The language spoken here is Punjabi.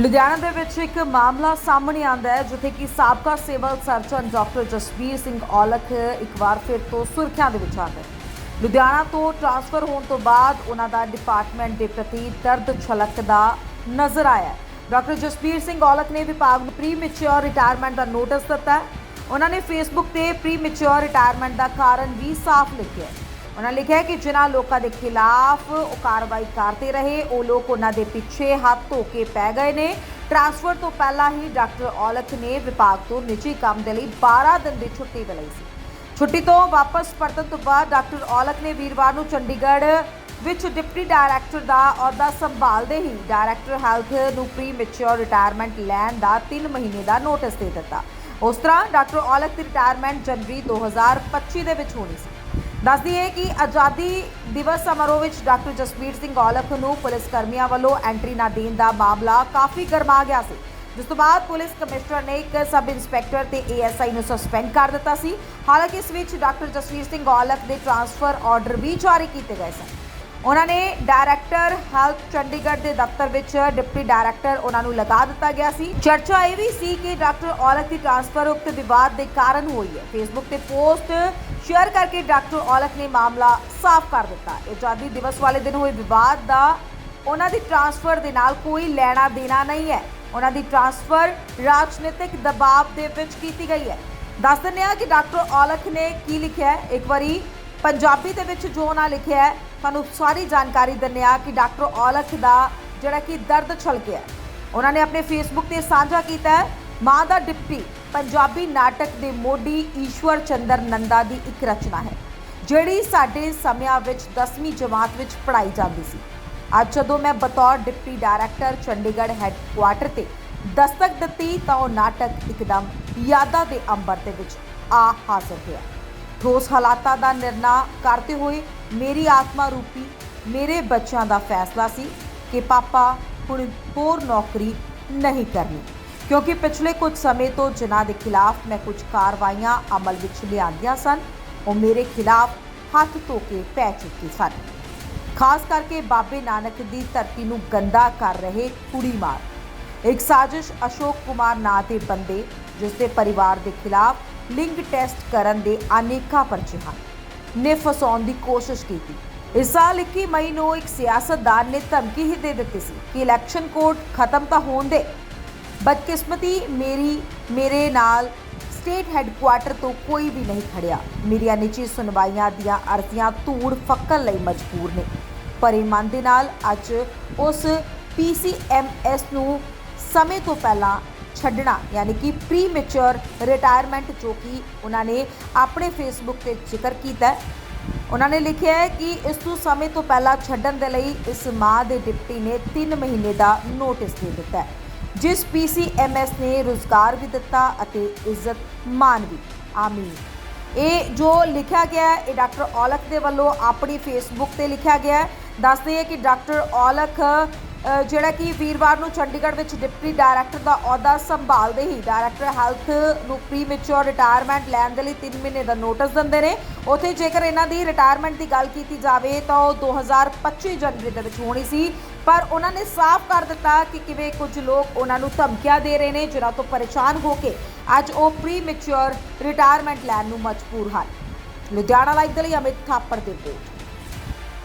ਲੁਧਿਆਣਾ ਦੇ ਵਿੱਚ ਇੱਕ ਮਾਮਲਾ ਸਾਹਮਣੇ ਆਂਦਾ ਹੈ, ਜਿੱਥੇ ਕਿ ਸਾਬਕਾ civil surgeon doctor Jasbir Singh Aulakh ਇੱਕ ਵਾਰ ਫਿਰ ਤੋਂ ਸੁਰਖੀਆਂ ਦੇ ਵਿੱਚ ਆ ਗਏ। ਲੁਧਿਆਣਾ ਤੋਂ ਟ੍ਰਾਂਸਫਰ ਹੋਣ ਤੋਂ ਬਾਅਦ ਉਹਨਾਂ ਦਾ ਡਿਪਾਰਟਮੈਂਟ ਦੇ ਪ੍ਰਤੀ ਦਰਦ ਛਲਕਦਾ ਨਜ਼ਰ ਆਇਆ ਡਾਕਟਰ ਜਸਬੀਰ ਸਿੰਘ ਔਲਖ ਨੇ ਵਿਭਾਗ ਨੂੰ ਪ੍ਰੀ ਮੈਚੁਰ ਰਿਟਾਇਰਮੈਂਟ ਦਾ ਨੋਟਿਸ ਦਿੱਤਾ ਉਹਨਾਂ ਨੇ ਫੇਸਬੁੱਕ ਤੇ ਪ੍ਰੀ ਮੈਚੁਰ ਰਿਟਾਇਰਮੈਂਟ ਦਾ ਕਾਰਨ ਵੀ ਸਾਫ਼ ਲਿਖਿਆ ਉਹਨਾਂ ਲਿਖਿਆ ਕਿ ਜਿਨ੍ਹਾਂ ਲੋਕਾਂ ਦੇ ਖਿਲਾਫ ਉਹ ਕਾਰਵਾਈ ਕਰਦੇ ਰਹੇ, ਉਹ ਲੋਕ ਉਹਨਾਂ ਦੇ ਪਿੱਛੇ ਹੱਥ ਧੋ ਕੇ ਪੈ ਗਏ ਨੇ। ਟ੍ਰਾਂਸਫਰ ਤੋਂ ਪਹਿਲਾਂ ਹੀ ਡਾਕਟਰ ਔਲਖ ਨੇ ਵਿਭਾਗ ਤੋਂ ਨਿੱਜੀ ਕੰਮ ਦੇ ਲਈ 12 ਦਿਨ ਦੀ ਛੁੱਟੀ ਵੀ ਲਈ ਸੀ। ਛੁੱਟੀ ਤੋਂ ਵਾਪਸ ਪਰਤਣ ਤੋਂ ਬਾਅਦ ਡਾਕਟਰ ਔਲਖ ਨੇ ਵੀਰਵਾਰ ਨੂੰ ਚੰਡੀਗੜ੍ਹ ਵਿੱਚ ਡਿਪਟੀ ਡਾਇਰੈਕਟਰ ਦਾ ਅਹੁਦਾ ਸੰਭਾਲਦੇ ਹੀ ਡਾਇਰੈਕਟਰ ਹੈਲਥ ਨੂੰ ਪ੍ਰੀ ਮੈਚੁਰ ਰਿਟਾਇਰਮੈਂਟ ਲੈਣ ਦਾ 3 ਮਹੀਨੇ ਦਾ ਨੋਟਿਸ ਦੇ ਦਿੱਤਾ। ਉਸ ਤਰ੍ਹਾਂ ਡਾਕਟਰ ਔਲਖ ਦੀ ਰਿਟਾਇਰਮੈਂਟ ਜਨਵਰੀ 2025 ਦੇ ਵਿੱਚ ਹੋਣੀ ਸੀ। ਦੱਸਦੀ ਹੈ ਕਿ ਆਜ਼ਾਦੀ ਦਿਵਸ ਸਮਾਰੋਹ ਵਿੱਚ ਡਾਕਟਰ ਜਸਬੀਰ ਸਿੰਘ ਔਲਖ ਨੂੰ ਪੁਲਿਸ ਕਰਮੀਆਂ ਵੱਲੋਂ ਐਂਟਰੀ ਨਾ ਦੇਣ ਦਾ ਮਾਮਲਾ ਕਾਫੀ ਗਰਮਾ ਗਿਆ ਸੀ। ਜਿਸ ਤੋਂ ਬਾਅਦ ਪੁਲਿਸ ਕਮਿਸ਼ਨਰ ਨੇ ਇੱਕ ਸਬ ਇੰਸਪੈਕਟਰ ਤੇ ਏਐਸਆਈ ਨੂੰ ਸਸਪੈਂਡ ਕਰ ਦਿੱਤਾ ਸੀ। ਹਾਲਾਂਕਿ ਇਸ ਵਿੱਚ ਡਾਕਟਰ ਜਸਵੀਰ ਸਿੰਘ ਔਲਖ ਦੇ ਟ੍ਰਾਂਸਫਰ ਆਰਡਰ ਵੀ ਜਾਰੀ ਕੀਤੇ ਗਏ ਸਨ। ਉਹਨਾਂ ਨੇ ਡਾਇਰੈਕਟਰ ਹੈਲਥ ਚੰਡੀਗੜ੍ਹ ਦੇ ਦਫ਼ਤਰ ਵਿੱਚ ਡਿਪਟੀ ਡਾਇਰੈਕਟਰ ਉਹਨਾਂ ਨੂੰ ਲਗਾ ਦਿੱਤਾ ਗਿਆ ਸੀ। ਚਰਚਾ ਇਹ ਵੀ ਸੀ ਕਿ ਡਾਕਟਰ ਔਲਖ ਦੀ ਟ੍ਰਾਂਸਫਰ ਉਕਤ ਵਿਵਾਦ ਦੇ ਕਾਰਨ ਹੋਈ ਹੈ। ਫੇਸਬੁੱਕ ਤੇ ਪੋਸਟ ਸ਼ੇਅਰ ਕਰਕੇ ਡਾਕਟਰ ਔਲਖ ਨੇ ਮਾਮਲਾ ਸਾਫ਼ ਕਰ ਦਿੱਤਾ। ਆਜ਼ਾਦੀ ਦਿਵਸ ਵਾਲੇ ਦਿਨ ਹੋਏ ਵਿਵਾਦ ਦਾ ਉਹਨਾਂ ਦੀ ਟ੍ਰਾਂਸਫਰ ਦੇ ਨਾਲ ਕੋਈ ਲੈਣਾ ਦੇਣਾ ਨਹੀਂ ਹੈ। ਉਹਨਾਂ ਦੀ ਟ੍ਰਾਂਸਫਰ ਰਾਜਨੀਤਿਕ ਦਬਾਅ ਦੇ ਵਿੱਚ ਕੀਤੀ ਗਈ ਹੈ। ਦੱਸ ਦਿੰਦੇ ਹਾਂ ਕਿ ਡਾਕਟਰ ਔਲਖ ਨੇ ਕੀ ਲਿਖਿਆ ਇੱਕ ਵਾਰੀ ਪੰਜਾਬੀ ਦੇ ਵਿੱਚ ਜੋ ਉਹਨਾਂ ਲਿਖਿਆ ਹੈ, ਤੁਹਾਨੂੰ ਸਾਰੀ ਜਾਣਕਾਰੀ ਦਿੰਦੇ ਹਾਂ ਕਿ ਡਾਕਟਰ ਔਲਖ ਦਾ ਜਿਹੜਾ ਕਿ ਦਰਦ ਛਲਕਿਆ ਹੈ। ਉਹਨਾਂ ਨੇ ਆਪਣੇ ਫੇਸਬੁੱਕ ਤੇ ਸਾਂਝਾ ਕੀਤਾ ਹੈ, ਮਾਂ ਦਾ ਡਿਪਟੀ ਪੰਜਾਬੀ ਨਾਟਕ ਦੇ ਮੋਢੀ ਈਸ਼ਵਰ ਚੰਦਰ ਨੰਦਾ ਦੀ ਇੱਕ ਰਚਨਾ ਹੈ, ਜਿਹੜੀ ਸਾਡੇ ਸਮਿਆਂ ਵਿੱਚ 10ਵੀਂ ਜਮਾਤ ਵਿੱਚ ਪੜ੍ਹਾਈ ਜਾਂਦੀ ਸੀ ਅੱਜ ਜਦੋਂ ਮੈਂ ਬਤੌਰ ਡਿਪਟੀ ਡਾਇਰੈਕਟਰ ਚੰਡੀਗੜ੍ਹ ਹੈੱਡਕੁਆਟਰ ਤੇ ਦਸਤਕ ਦਿੱਤੀ ਤਾਂ ਉਹ ਨਾਟਕ ਇੱਕਦਮ ਯਾਦਾਂ ਦੇ ਅੰਬਰ ਦੇ ਵਿੱਚ ਆ ਹਾਜ਼ਰ ਹੋਇਆ ਠੋਸ ਹਾਲਾਤਾਂ ਦਾ ਨਿਰਣਾ ਕਰਦੇ ਹੋਏ ਮੇਰੀ ਆਤਮਾ ਰੂਪੀ ਮੇਰੇ ਬੱਚਿਆਂ ਦਾ ਫੈਸਲਾ ਸੀ ਕਿ ਪਾਪਾ ਹੁਣ ਹੋਰ ਨੌਕਰੀ ਨਹੀਂ ਕਰਨੀ ਕਿਉਂਕਿ ਪਿਛਲੇ ਕੁਝ ਸਮੇਂ ਤੋਂ ਜਿਨ੍ਹਾਂ ਦੇ ਖਿਲਾਫ ਮੈਂ ਕੁਝ ਕਾਰਵਾਈਆਂ ਅਮਲ ਵਿੱਚ ਲਿਆਂਦੀਆਂ ਸਨ, ਉਹ ਮੇਰੇ ਖਿਲਾਫ ਹੱਥ ਧੋ ਕੇ ਪੈ ਚੁੱਕੇ ਸਨ। ਖਾਸ ਕਰਕੇ ਬਾਬੇ ਨਾਨਕ ਦੀ ਧਰਤੀ ਨੂੰ ਗੰਦਾ ਕਰ ਰਹੇ ਕੁੜੀ ਮਾਰ ਇੱਕ ਸਾਜ਼ਿਸ਼ ਅਸ਼ੋਕ ਕੁਮਾਰ ਨਾਂ ਦੇ ਬੰਦੇ ਜਿਸ ਦੇ ਪਰਿਵਾਰ ਦੇ ਖਿਲਾਫ ਲਿੰਗ ਟੈਸਟ ਕਰਨ ਦੇ ਅਨੇਕਾਂ ਪਰਚੇ ਹਨ। ਨੇ ਫਸਾਉਣ ਦੀ ਕੋਸ਼ਿਸ਼ ਕੀਤੀ। ਇਸ ਸਾਲ 21 ਮਈ ਨੂੰ ਇੱਕ ਸਿਆਸਤਦਾਨ ਨੇ ਧਮਕੀ ਹੀ ਦੇ ਦਿੱਤੀ ਸੀ ਕਿ ਇਲੈਕਸ਼ਨ ਕੋਡ ਖਤਮ ਤਾਂ ਹੋਣ ਦੇ। ਬਦਕਿਸਮਤੀ ਮੇਰੀ, ਮੇਰੇ ਨਾਲ ਸਟੇਟ ਹੈੱਡਕੁਆਟਰ ਤੋਂ ਕੋਈ ਵੀ ਨਹੀਂ ਖੜਿਆ। ਮੇਰੀਆਂ ਨਿੱਜੀ ਸੁਣਵਾਈਆਂ ਦੀਆਂ ਅਰਜ਼ੀਆਂ ਧੂੜ ਫੱਕਣ ਲਈ ਮਜਬੂਰ ਨੇ। ਪਰ ਇਮਾਨ ਦੇ ਨਾਲ ਅੱਜ ਉਸ ਪੀਸੀਐਮਐਸ ਨੂੰ ਸਮੇਂ ਤੋਂ ਪਹਿਲਾਂ ਛੱਡਣਾ, ਯਾਨੀ ਕਿ ਪ੍ਰੀ ਮੈਚੁਰ ਰਿਟਾਇਰਮੈਂਟ ਜੋ ਕਿ ਉਹਨਾਂ ਨੇ ਆਪਣੇ ਫੇਸਬੁੱਕ ਤੇ ਜ਼ਿਕਰ ਕੀਤਾ ਉਹਨਾਂ ਨੇ ਲਿਖਿਆ ਹੈ ਕਿ ਇਸ ਤੋਂ ਸਮੇਂ ਤੋਂ ਪਹਿਲਾਂ ਛੱਡਣ ਦੇ ਲਈ ਇਸ ਮਾਂ ਦੇ ਡਿਪਟੀ ਨੇ 3 ਮਹੀਨੇ ਦਾ ਨੋਟਿਸ ਦੇ ਦਿੱਤਾ ਹੈ, ਜਿਸ ਪੀਸੀਐਮਐਸ ਨੇ ਰੁਜ਼ਗਾਰ ਵੀ ਦਿੱਤਾ ਅਤੇ ਇੱਜ਼ਤ ਮਾਨ ਵੀ। ਆਮੀਨ। ਇਹ ਜੋ ਲਿਖਿਆ ਗਿਆ ਹੈ, ਇਹ ਡਾਕਟਰ ਔਲਖ ਦੇ ਵੱਲੋਂ ਆਪਣੀ ਫੇਸਬੁੱਕ ਤੇ ਲਿਖਿਆ ਗਿਆ ਹੈ। ਦੱਸਦੇ ਹੈ ਕਿ ਡਾਕਟਰ ਔਲਖ ਜਿਹੜਾ ਕਿ ਵੀਰਵਾਰ ਨੂੰ ਚੰਡੀਗੜ੍ਹ ਵਿੱਚ ਡਿਪਟੀ ਡਾਇਰੈਕਟਰ ਦਾ ਅਹੁਦਾ ਸੰਭਾਲਦੇ ਹੀ ਡਾਇਰੈਕਟਰ ਹੈਲਥ ਨੂੰ ਪ੍ਰੀ ਮੈਚੁਰ ਰਿਟਾਇਰਮੈਂਟ ਲੈਣ ਦੇ ਲਈ 3 ਮਹੀਨੇ ਦਾ ਨੋਟਿਸ ਦਿੰਦੇ ਨੇ। ਉੱਥੇ ਜੇਕਰ ਇਹਨਾਂ ਦੀ ਰਿਟਾਇਰਮੈਂਟ ਦੀ ਗੱਲ ਕੀਤੀ ਜਾਵੇ ਤਾਂ ਉਹ 2025 ਜਨਵਰੀ ਦੇ ਵਿੱਚ ਹੋਣੀ ਸੀ। ਪਰ ਉਹਨਾਂ ਨੇ ਸਾਫ਼ ਕਰ ਦਿੱਤਾ ਕਿ ਕਿਵੇਂ ਕੁਝ ਲੋਕ ਉਹਨਾਂ ਨੂੰ ਧਮਕੀਆਂ ਦੇ ਰਹੇ ਨੇ, ਜਿਨ੍ਹਾਂ ਤੋਂ ਪਰੇਸ਼ਾਨ ਹੋ ਕੇ ਅੱਜ ਉਹ ਪ੍ਰੀ ਮੈਚੁਰ ਰਿਟਾਇਰਮੈਂਟ ਲੈਣ ਨੂੰ ਮਜਬੂਰ ਹਨ। ਲੁਧਿਆਣਾ ਲਾਈਵ ਦੇ ਲਈ ਅਮਿਤ ਥਾਪੜ ਦੀ ਰਿਪੋਰਟ।